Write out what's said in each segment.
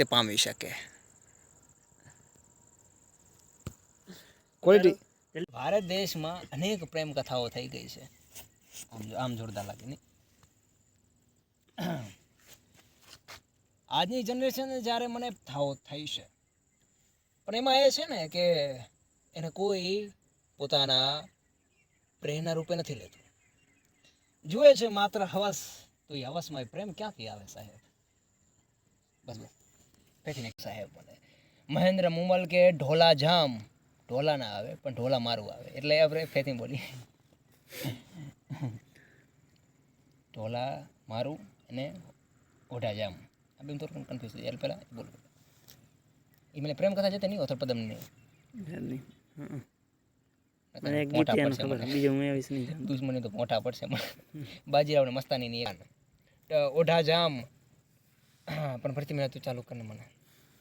તે પામી શકે. ક્વોલિટી ભારત દેશમાં અનેક પ્રેમ કથાઓ થઈ ગઈ છે. આમ આમ જોરદાર લાગે નહીં? આજની જનરેશન જ્યારે મને થાવો થઈ છે પણ એમાં એ છે ને કે એને કોઈ પોતાના પ્રેરણા રૂપે નથી લેતું. જુએ છે માત્ર હવસ તો એ હવસમાં પ્રેમ ક્યાંથી આવે સાહેબ? બસ બસ. ફેંકીને સાહેબ બોલે મહેન્દ્ર મુમલ કે ઢોલા જામ ઢોલા ના આવે પણ ઢોલા મારું આવે. એટલે આપણે ફેથી બોલીએ. ઢોલા મારું અને ઓઢા જામ આ બેન થોડું કન્ફ્યુઝ થઈ એટલે પહેલાં બોલું. એ મને પ્રેમ કથા છે તે નહીં ઓથર પદમ નહીં. મને. દુશ્મની તો મોટા પડશે બાજીરાવને મસ્તાની ની ઓઢા જામ પણ ભરતી મેં તું ચાલુ કરીને મને.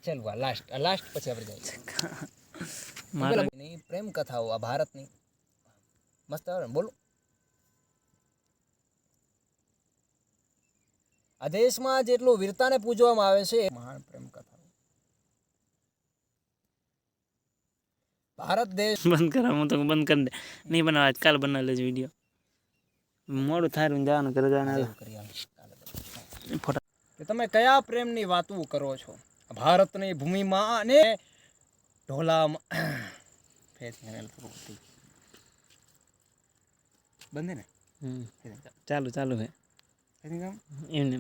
ચાલ આ લાસ્ટ લાસ્ટ પછી આપણે જઈએ. પ્રેમ કથાઓ આ ભારતની. મસ્ત આવે ને બોલો. આ દેશમાં જેટલું વીરતાને પૂજવામાં આવે છે મહાન પ્રેમ કથાઓ. ભારત દેશ બંધ કરા હું તો બંધ કરી દે. નહીં બનાવ આજકાલ બનાવી લેજો વીડિયો મોડું થાય જવાનું કરે જવાનું. ફોટા કે તમે કયા પ્રેમની વાતો કરો છો? ભારતની ભૂમિમાં અને ઢોલામાં બંધ ને. ચાલુ ચાલુ હે. એમને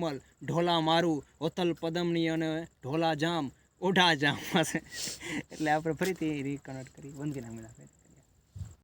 મલ ઢોલા મારું ઓતલ પદમની અને ઢોલા જામ ઓઢા જામ હશે. એટલે આપણે ફરીથી રીકનેક્ટ કરી. બંધ કરી નાખી